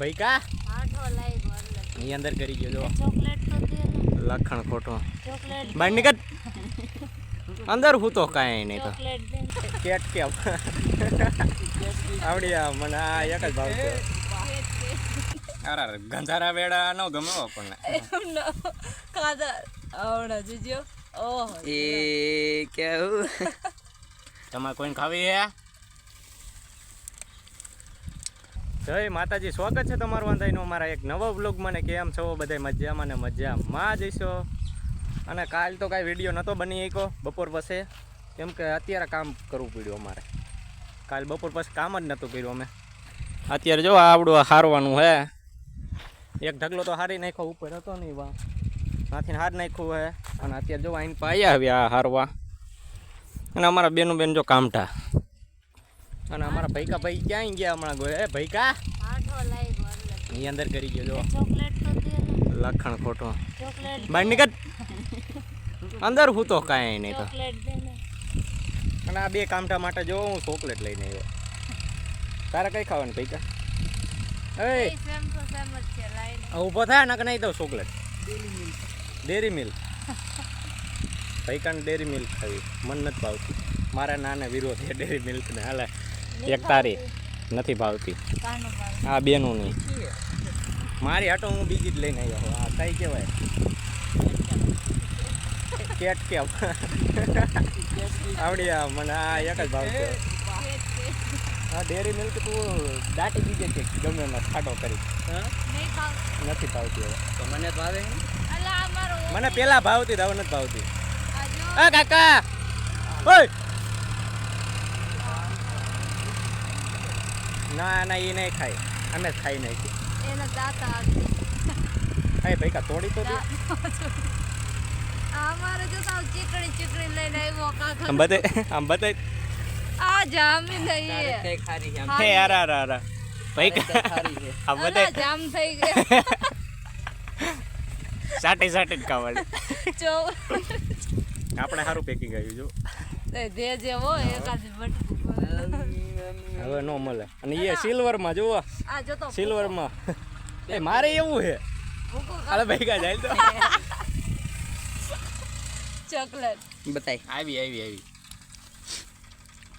ભાઈ કા? ની અંદર કરી ગયો જો. ચોકલેટ તો દે. લખણ ખોટો. ચોકલેટ બહાર નીકળ. અંદર હું તો કાંઈ નહીં તો. કેટ કેમ આવડી મને આ એક જ ભાવ છે. અરે ગંધારા વેડા નો ગમે આપણને. કાદર આવડા જોજો ઓહ. એ કેવું? તમારે કોઈને ખાવી હે? જય માતાજી, સ્વાગત છે તમારું વાંધાઈનો. મારા એક નવો બ્લોગ મને કેમ છો? બધા મજામાં ને મજામાં જઈશો અને કાલ તો કાંઈ વીડિયો નહોતો બની શકો બપોર પછી, કેમ કે અત્યારે કામ કરવું પડ્યું અમારે. કાલ બપોર પછી કામ જ નહોતું કર્યું અમે. અત્યારે જો આવડું હારવાનું હે. એક ઢગલો તો હારી નાખ્યો, ઉપર હતો નહીં વા ત્યાંથી હાર નાખ્યું હે. અને અત્યારે જો આઈને પાયા આવ્યા હારવા. અને અમારા બેનું બેન જો કામઠા. અને અમારા ભૈકા ભાઈ ક્યાંય ગયા હમણાં ગયો એ ભૈકા? આઠો ની અંદર કરી ગયો જો ચોકલેટ તો દે ને. લખણ ખોટો. બહાર નીકળ. અંદર હું તો કાંઈ નહીં તો. ને. અને આ બે કામઠા માટે જો હું ચોકલેટ લઈને આવ્યો. તારે કઈ ખાવાનું ભૈકા? એ એ સેમ તો સેમ જ છે લાઈને. આ ઊભો થાય નક નહીં દઉં ચોકલેટ. ડેરી મિલ્ક ભૈકાને ડેરી મિલ્ક ખાવી. મન નથી ભાવતી. મારા નાને વિરોધ છે ડેરી મિલ્કને હાલે. એક તારી નથી ભાવતી. આ બેનું નહીં. મારી હાટો હું બીજી જ લઈને આવ્યો આ કઈ કહેવાય. કેટ કેમ? આવડી આ મને આ એક જ ભાવ છે. આ ડેરી મિલ્ક તું દાટી દીજે છે. ગમે એમાં ખાટો કરી. નહીં નથી ભાવતી હવે. તો મને મારો મને પેલા ભાવતી હવે નથી ભાવતી. આ કાકા! ઓય! ના ના એ નહીં ખાય. અમે જ ખાઈ નાખી. એના દાતા આગળ. ભાઈ કા તોડી તો દે. આ મારો જો સાવ ચીકણી ચીકણી લઈને આવ્યો કાકા આમ બતાય આમ બતાય. આ જામી નહીં કઈ ખારી હે અરે અરે અરે ભાઈ કા ખારી છે? આમ જામ થઈ ગયા. સાટી સાટી જ ખાવાની જો. આપણે સારું પેકિંગ આવ્યું જો. જે જે હોય એકાદ બટકું હવે નો મળે. અને એ સિલ્વરમાં જુઓ. સિલ્વરમાં સિલ્વરમાં. એ મારે એવું છે. અરે ભાઈ જાય તો. ચોકલેટ. બતાય. આવી આવી આવી.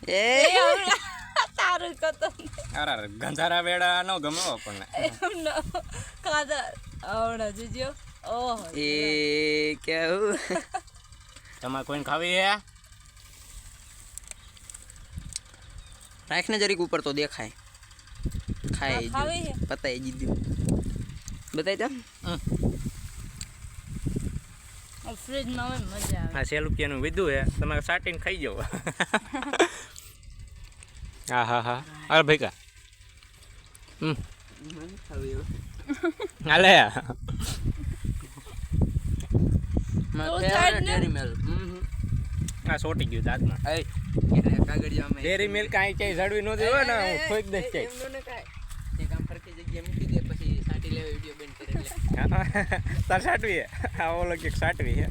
એ? તારું કતો અરે અરે ગંધારા વેડા નો ગમે આપણને. એમનો કાદર આવડા જોજો ઓહો એ કેવું? તમારે કોઈને ખાવી હે રાખને જરીક ઉપર તો દેખાય. ખાય પતાય ખાવી છે? બતાય દીધું. બતાય તો ફ્રીજમાં મજા આવે. આ સે રૂપિયાનું વિધું હે તમારે સાટીને ખાઈ જાવ હા હા હા. અરે ભાઈ કા હમ હાલે આ સોટી ગયું દાંતમાં. ડેરી મિલ્ક આઈ ક્યાંય ઝડવી ન હોય ને હું ઠોક દઈશ ક્યાંય. એમનું ને કાંઈ. એક આમ ફરતી જગ્યાએ મૂકી દે પછી સાટી લેવા વીડિયો બેન કરે એટલે. તાર સાટવી હે. આ ઓલો કે સાટવી હે.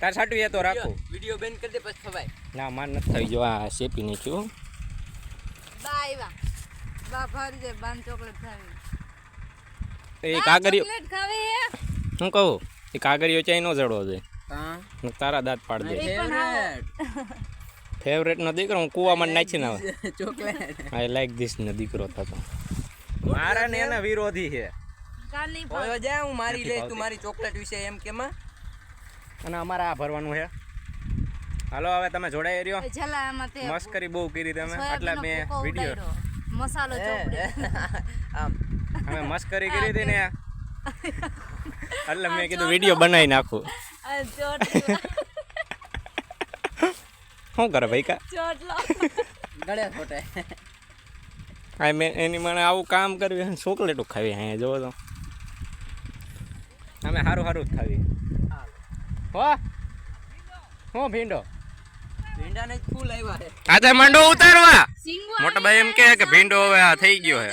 તાર સાટવી હે તો રાખો. વીડિયો બેન કરી દે પછી ખવાય. ના માર નથી થઈ જો આ શેપી છું બા વા બા ફરી જે બાન ચોકલેટ ખાવી. એ કાગરિયો ચોકલેટ ખાવી હે? હું કહું? એ કાગરીઓ ચાઈ નો જડો છે હા? હું તારા દાંત પાડ દે. ફેવરેટ નો દીકરો હું કૂવામાં નાખી ને આવે. ચોકલેટ. આઈ લાઈક ધીસ નો દીકરો થતો. મારા ને એના વિરોધી છે. જા હું મારી લે તું મારી ચોકલેટ વિશે એમ કેમાં અને અમારે આ ભરવાનું છે. હાલો હવે તમે જોડાઈ રહ્યો. મસ્કરી બહુ કરી તમે. એટલે મેં વીડિયો. મસાલો આમ. અમે મસ્કરી કરી હતી ને. એટલે મેં કીધું વીડિયો બનાવી નાખું. શું કરે ભાઈ કા? ચોટલો ગળે ખોટે આ મેં એની મને આવું કામ કર્યું ચોકલેટો ખાવી અહીંયા જોવો તો. અમે સારું સારું જ ખાવી. હો? હું ભીંડો? આજે મંડો ઉતારવા. મોટા ભાઈ એમ કહે કે ભીંડો હવે આ થઈ ગયો હે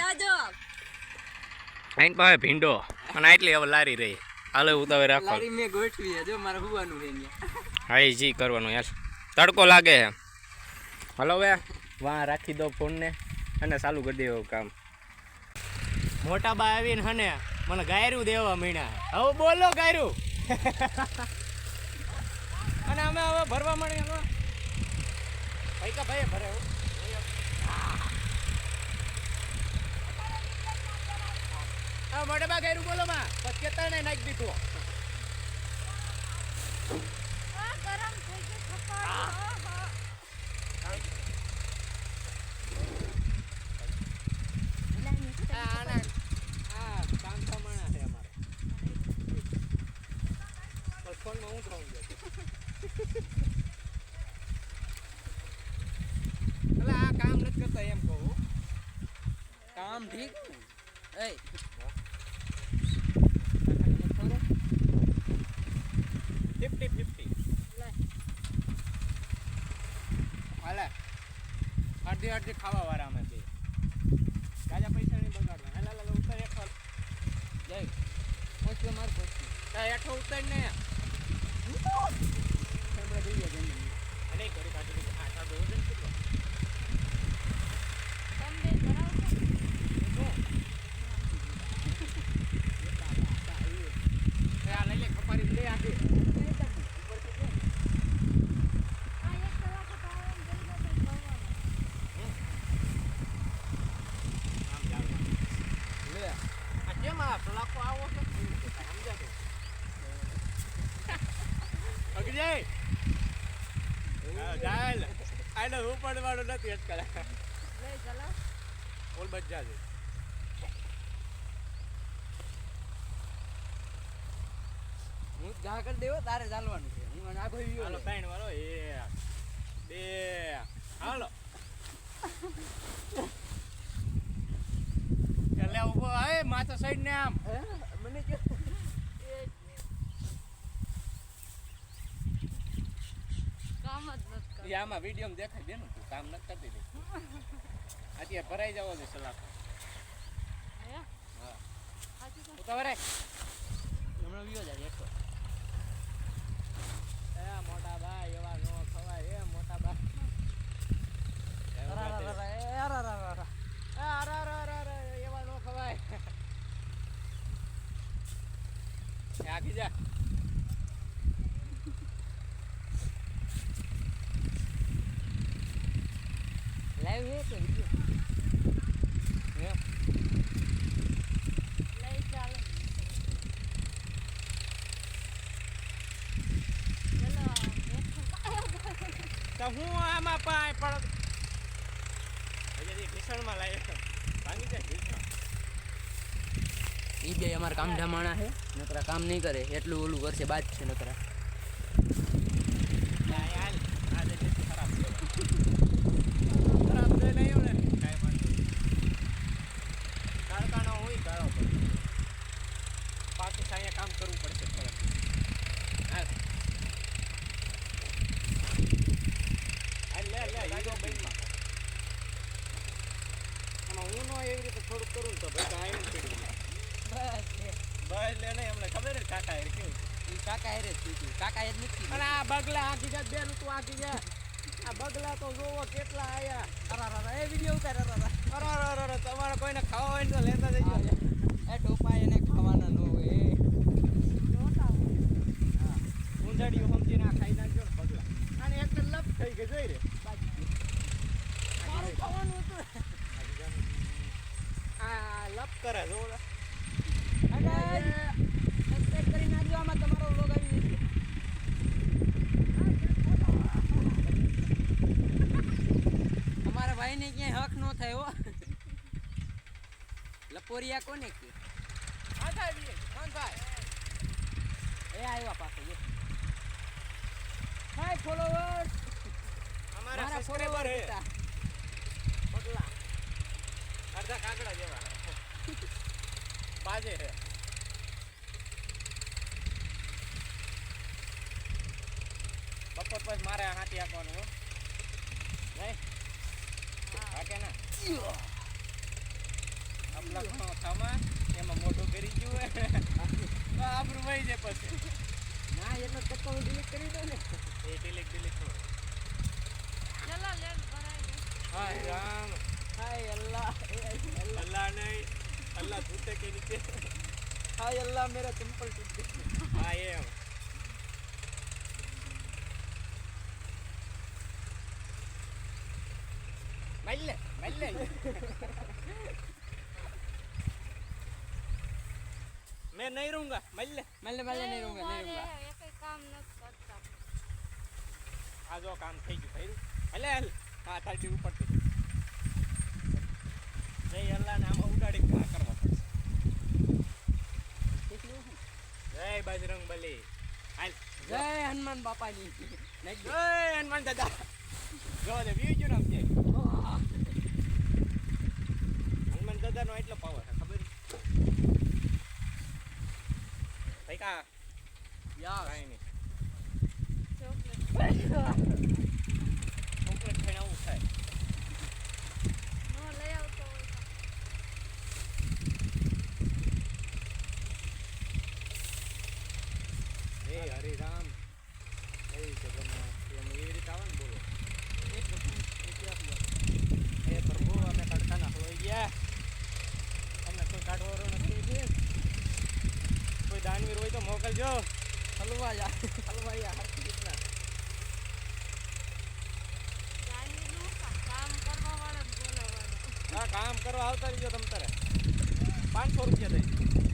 આઈન પાસે ભીંડો. અને આટલી હવે લારી રહી. હાલે ઉતાવે રાખો. લારી મેં ગોઠવી છે જો મારે હુવાનું હે હા જી કરવાનું યાર તડકો લાગે છે. હલો હવે વાં રાખી દો ફોનને અને ચાલુ કરી દેવો કામ. મોટા બા આવીને હને મને ગાયરું દેવા મીણા હવે બોલો ગાયરું. અને અમે હવે ભરવા મળી હવે ભાઈ કા ભાઈ ભરે હો. મોટા બા ગાયરું બોલો માં પછી ને નાખી દીધું. ગરમ કામ પ્રમાણે છે અમારે પણ ફોનમાં હું થવું જોઈએ એટલે આ કામ નથી કરતા એમ કહું કામ ઠીક ને એ અડધી અડધી ખાવા વાળા અમે બે. રાજા પૈસા નહીં બગાડવા હાલ હાલ ઉતર હેઠો જય. પહોંચવે માર પહોંચવે તા હેઠો ઉતર ને. અને ઘડી કાઢી દીધી ગયો સાહેબ વજન કેટલો તમે બે ધરાવશો? એ આ લઈ લે ખપારી લે આખી આ એક કલાક તો આવે એમ જલ્દી જલ્દી ભરવાનું. આમ ચાલે લે આ કેમ આ સલાખો આવો છો સમજ્યા તું અગજય ચાલ. પણ ઉપાડવાનો નથી અટકળ લઈ ચલો. બોલ બચ્ચા છે હું જ કરી દેવો તારે ચાલવાનું છે. હું આ આખો વિયો હાલો ત્રણ વાળો એ બે. હાલો. એટલે ઊભો આય માથા સાઈડ ને આમ. હે? મને કે એક મિનિટ. કામ જ નથી કરતું. એ આમાં વીડિયો દેખાય દે ને તું કામ નથી કરતી દે અત્યારે ભરાઈ જવો છે સલાહ. હે? ભરાય હમણાં વિયો જાય એકસો એ મોટા ભાઈ એવા નો ખવાય. એ મોટા ભાઈ. એવું નો ખવાય. આખી જા. લાઈવ હે કે વિડિયો એમ. લઈ ચાલો. તો હું આમાં પાય પણ હજી ભીષણમાં લાવી ભાંગી જાય ભીષણ એ બે અમારા કામ ઢમાણા છે નકરા કામ નહીં કરે એટલું ઓલું કરશે બાદ છે નકરા ના, યાર, આજે જેટલું ખરાબ છે. ખરાબ છે નહીં એવું ને કાંઈ વાંધો નહીં. કારખાનો હોય ગાળો પડે બાકી અહીંયા કામ કરવું પડશે થોડુંક. હાલ. હાલ, લે, લે, હીરો બનીમાં. આમાં હું નો એવી રીતે થોડુંક કરું ને તો ભાઈ કાંઈ પીડ્યું. બસ બસ લે નહીં અમને ખબર જ કાકા એ કેવું છે. એ કાકા હેરે જ થયું કાકા એ જ નથી અને આ બગલા આખી ગયા બેન તું આખી ગયા આ બગલા તો જોવો કેટલા આયા. અરે એ વિડિયો ઉતાર અરે અરે. અરે અરે તમારે કોઈને ખાવા હોય તો લેતા જજો. એ ટોપા એને ખાવાના ન હોય એ. જોતા હોય. ઊંધાડીઓ સમજીને આ ખાઈ નાખજો ને બગલા. અને એક તો લપ થઈ ગઈ જોઈ રે મારું ખાવાનું હતું. આ લપ કરે જો ઓલા. સબસ્ક્રાઇબ કરી નાખજો આમાં તમારો લોગ આવી જશે અમારા ભાઈને ક્યાંય હક નો થાય લપોરિયા કોને કે. એ આવ્યા પાછો જો. હાય ફોલોવર્સ અમારા મારા સબસ્ક્રાઇબર હે અડધા કાગડા જેવા. બાજે હે. બપોર પછી મારે હાથી આપવાનું નહીં? હાકે ના. આપલા ઘણો થામા એમાં મોઢું કરી ગયું આબરૂ વહી જાય પછી. ના એનો ટક્કો ડિલીટ કરી દો ને. એ ડિલીટ ડિલીટ કરો. હાય રામ. હાય અલ્લાહ. એ અલ્લાહ અલ્લાહ નહીં અલ્લાહ જૂતે કે નીચે હાય અલ્લાહ મેરા ચંપલ ટૂટ ગઈ હા એમ મલ્લે મલ્લે मैं नहीं रहूंगा मल्ले મલ્લે મલ્લે નહીં રહુંગા નહીં રહુંગા મારે એકેય કામ નથી કરતા આ જો કામ થઈ ગયું થયું હલે હલ હા તારી ઉપર જય અલ્લાહ ને બજરંગ બલી જય હનુમાન બાપાની જય હનુમાન દાદા. જો દે વ્યૂ જો નામ છે હનુમાન દાદાનો એટલો પાવર છે ખબર? ભાઈ કા? યા કાંઈ નહીં. ચોકલેટ. ચોકલેટ ખાઈને આવું થાય નો લઈ આવતો હોય તો. હે હરે રામ હે જગન્નાથ એમ એવી રીતે આવે ને બોલો. હે પ્રભુ અમે તડકાના ગયા. અમને કોઈ કાઢવાનો નથી કોઈ દાનવીર હોય તો મોકલજો. હલવા યા હલવા યા હરખી રીતના. કામ કરવા વાળા બોલાવવાનો. હા કામ કરવા આવતા રહીજો તમ તારે. પાંચસો રૂપિયા દઈ.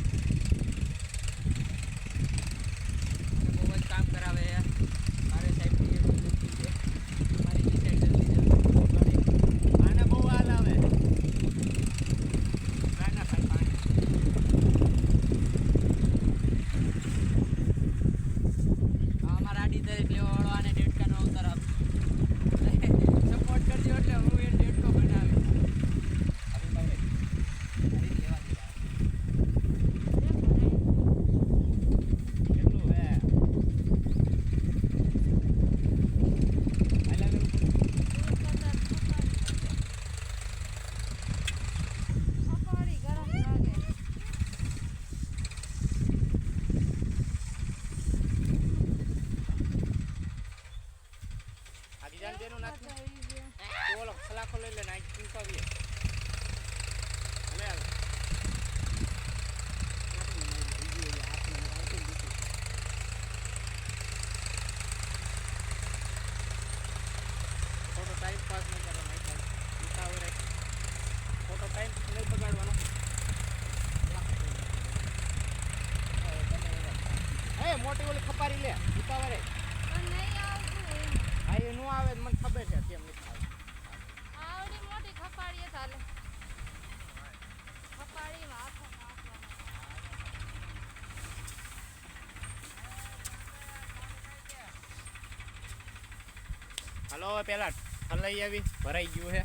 હાલો હવે પેલા ઠલાઈ આવી. ભરાઈ ગયું છે.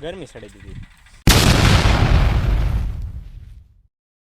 ગરમી સડી દીધી.